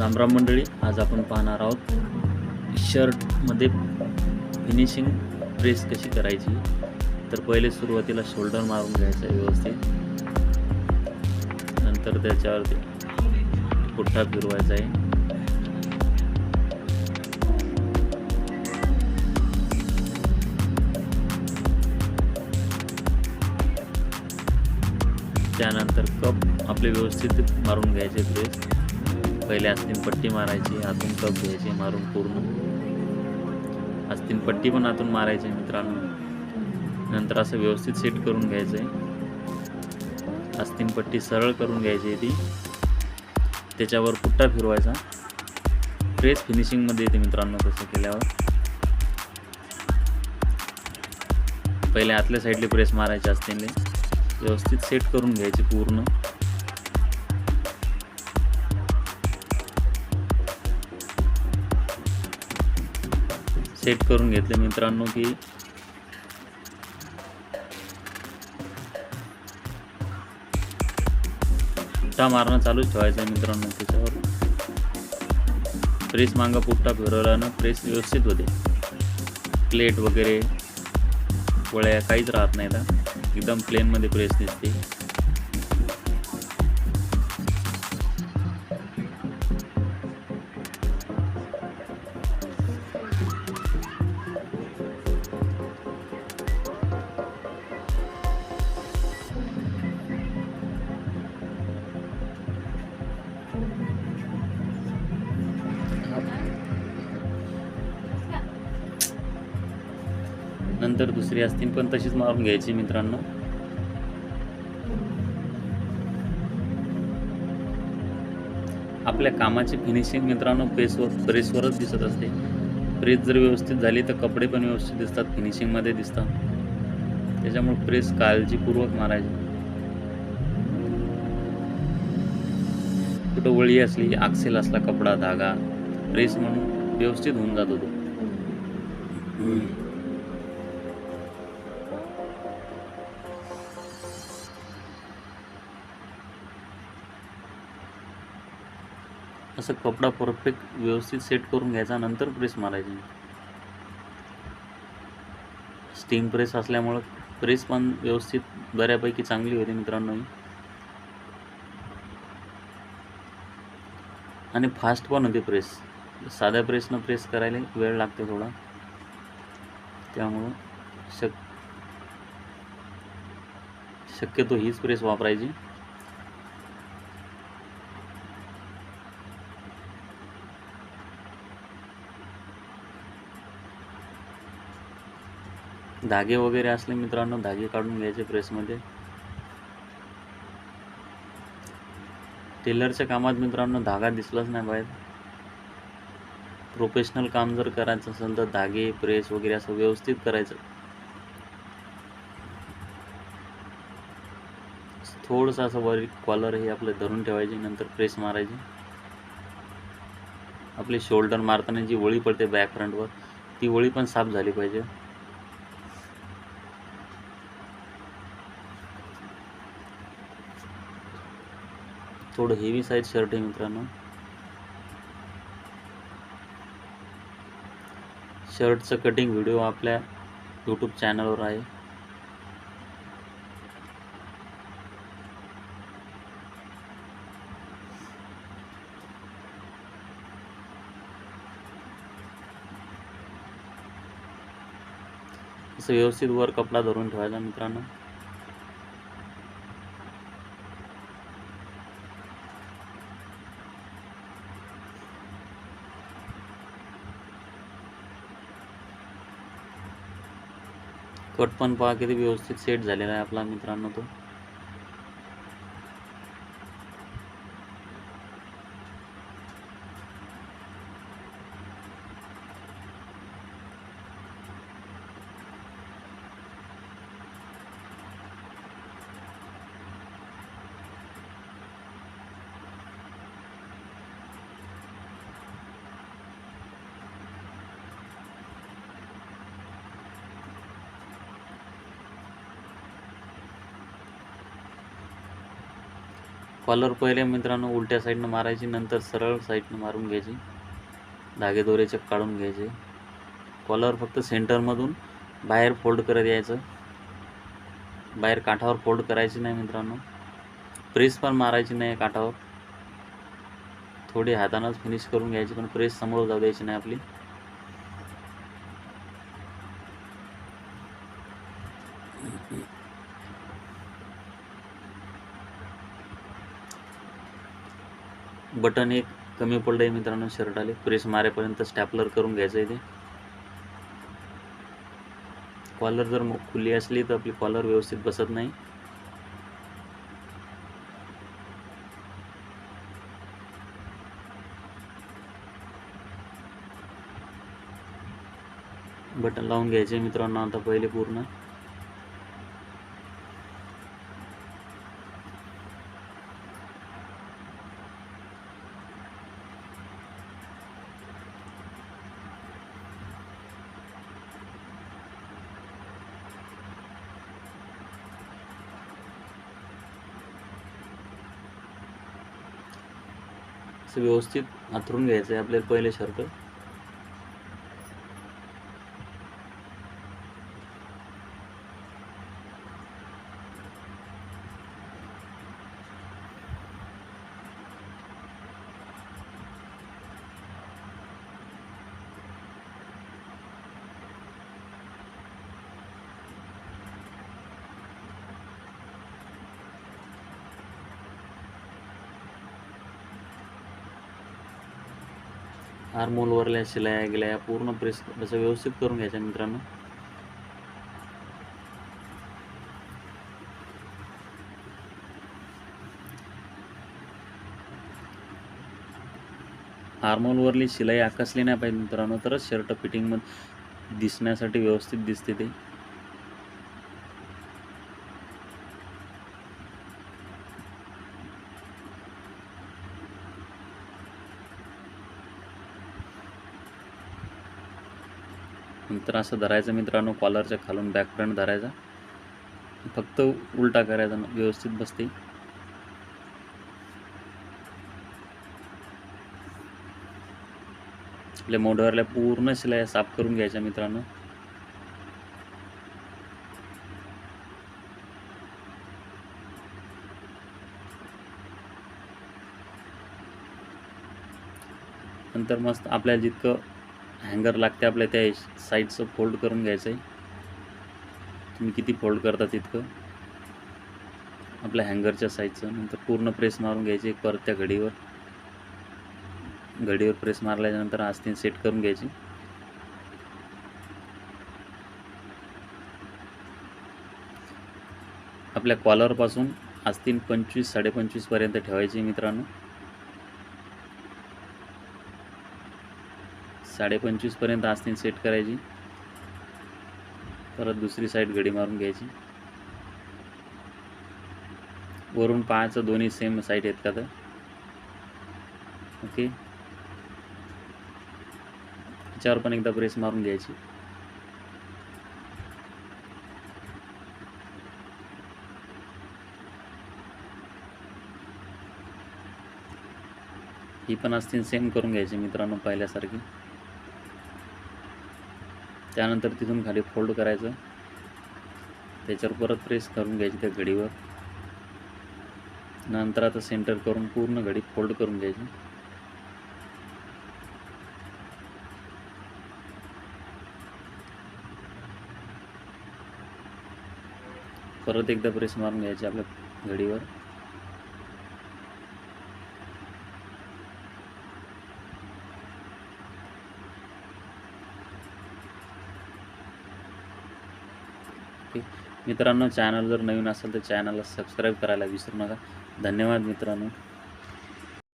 रामराम मंडळी आज आपण पाहणार आहोत शर्टमध्ये फिनिशिंग प्रेस कशी करायची? तर पहिले सुरुवातीला शोल्डर मारून घ्यायचं आहे व्यवस्थित. नंतर त्याच्यावरती पुठ्ठा फिरवायचा आहे. त्यानंतर कप आपले व्यवस्थित मारून घ्यायचे प्रेस पहिले आस्तीन पट्टी मारायची आतून कप घ्यायची मारून पूर्ण. आस्तीन पट्टी पण आतून मारायची मित्रांनो. नंतर असं व्यवस्थित सेट करून घ्यायचं आहे आस्तीन पट्टी सरळ करून घ्यायची आहे ती. त्याच्यावर पुट्टा फिरवायचा. प्रेस फिनिशिंगमध्ये येते मित्रांनो तसं केल्यावर. पहिले आतल्या साईडले प्रेस मारायचे असतील व्यवस्थित सेट करून घ्यायचे पूर्ण. सेट करून घेतले मित्रांनो की पुट्टा मारणं चालूच ठेवायचं आहे मित्रांनो त्याच्यावर. प्रेस मांगा पुट्टा फिरवल्यानं प्रेस व्यवस्थित होते. प्लेट वगैरे वळ्या काहीच राहत नाही एकदम प्लेनमध्ये प्रेस दिसते. नंतर दुसरी असतील पण तशीच मारून घ्यायची मित्रांनो. आपल्या कामाची फिनिशिंग मित्रांनो प्रेसवर प्रेसवरच दिसत असते. प्रेस जर व्यवस्थित झाली तर कपडे पण व्यवस्थित दिसतात फिनिशिंगमध्ये दिसतात. त्याच्यामुळे प्रेस काळजीपूर्वक मारायची. कुठं वळी असली आक्सेल असला कपडा धागा प्रेस म्हणून व्यवस्थित होऊन जात होतो. असं कपडा परफेक्ट व्यवस्थित सेट करून घ्यायचा नंतर प्रेस मारायची. स्टीम प्रेस असल्यामुळं प्रेस पण व्यवस्थित बऱ्यापैकी चांगली होती मित्रांनो. आणि फास्ट पण होते प्रेस साध्या प्रेसनं प्रेस करायला वेळ लागते थोडा. त्यामुळं शक शक्यतो हीच प्रेस वापरायची. धागे वगैरे असले मित्रांनो धागे काढून घ्यायचे प्रेसमध्ये. टेलरच्या कामात मित्रांनो धागा दिसलाच नाही बाहेर. प्रोफेशनल काम जर करायचं असेल तर धागे प्रेस वगैरे असं व्यवस्थित करायचं. थोडंसं असं वर कॉलर हे आपलं धरून ठेवायचे नंतर प्रेस मारायची. आपली शोल्डर मारताना जी वळी पडते बॅक फ्रंटवर ती वळी पण साफ झाली पाहिजे. थोडं हेवी साईज शर्ट आहे मित्रांनो. शर्टचं कटिंग व्हिडिओ आपल्या यूट्यूब चॅनलवर आहे. असं व्यवस्थित वर कपडा धरून ठेवायचा मित्रांनो. कट पण पहा किती व्यवस्थित सेट झालेला आहे आपला मित्रांनो तो. कॉलर पहिले मित्रांनो उलट्या साईडनं मारायची नंतर सरळ साईडनं मारून घ्यायची. धागे दोरे चक काढून घ्यायचे. कॉलर फक्त सेंटरमधून बाहेर फोल्ड करत यायचं. बाहेर काठावर फोल्ड करायची नाही मित्रांनो. प्रेस पण मारायची नाही काठावर. थोडी हातानंच फिनिश करून घ्यायची पण प्रेस समोर जाऊ द्यायची नाही आपली. बटन एक कमी पडलं आहे मित्रांनो शर्ट आले. प्रेस मारेपर्यंत स्टॅपलर करून घ्यायचं आहे ते. कॉलर जर खुली असली तर आपली कॉलर व्यवस्थित बसत नाही. बटन लावून घ्यायचे मित्रांनो आता पहिले पूर्ण. असं व्यवस्थित आथरून घ्यायचं आहे. आपल्याला पहिले शर्ट आर्मोलवरल्या शिलाया गेल्या पूर्ण प्रेस असं व्यवस्थित करून घ्यायच्या मित्रांनो. आर्मोलवरली शिलाई आकसली नाही पाहिजे मित्रांनो तरच शर्ट फिटिंगमध्ये दिसण्यासाठी व्यवस्थित दिसते ते. तर असं धरायचं मित्रांनो कॉलरच्या खालून बॅक फ्रंट धरायचा. फक्त उलटा करायचा व्यवस्थित बसते. आपल्या मोढवरल्या पूर्ण शिलाया साफ करून घ्यायच्या मित्रांनो. नंतर मस्त आपल्याला जितकं हँगर लागते आपल्या त्या साईडचं फोल्ड करून घ्यायचं आहे तुम्ही किती फोल्ड करता तितकं? आपल्या हँगरच्या साईजचं. नंतर पूर्ण प्रेस मारून घ्यायची परत त्या घडीवर. घडीवर प्रेस मारल्यानंतर आस्तीन सेट करून घ्यायची. आपल्या कॉलरपासून आस्तीन पंचवीस साडेपंचवीसपर्यंत ठेवायची मित्रांनो. साडेपंचवीसपर्यंत आस्तीन सेट करायची. परत दुसरी साईड घडी मारून घ्यायची. वरून पाहायचं दोन्ही सेम साईड आहेत का तर. ओके त्याच्यावर पण एकदा प्रेस मारून घ्यायची. ही पण असतील सेम करून घ्यायची मित्रांनो पहिल्यासारखी. त्यानंतर तिथून खाली फोल्ड करायचं. त्याच्यावर परत प्रेस करून घ्यायची त्या घडीवर. नंतर आता सेंटर करून पूर्ण घडी फोल्ड करून घ्यायची. परत एकदा प्रेस मारून घ्यायची आपल्या घडीवर. ओके मित्रांनो चॅनल जर नवीन असेल तर चॅनलला सबस्क्राईब करायला विसरू नका. धन्यवाद मित्रांनो.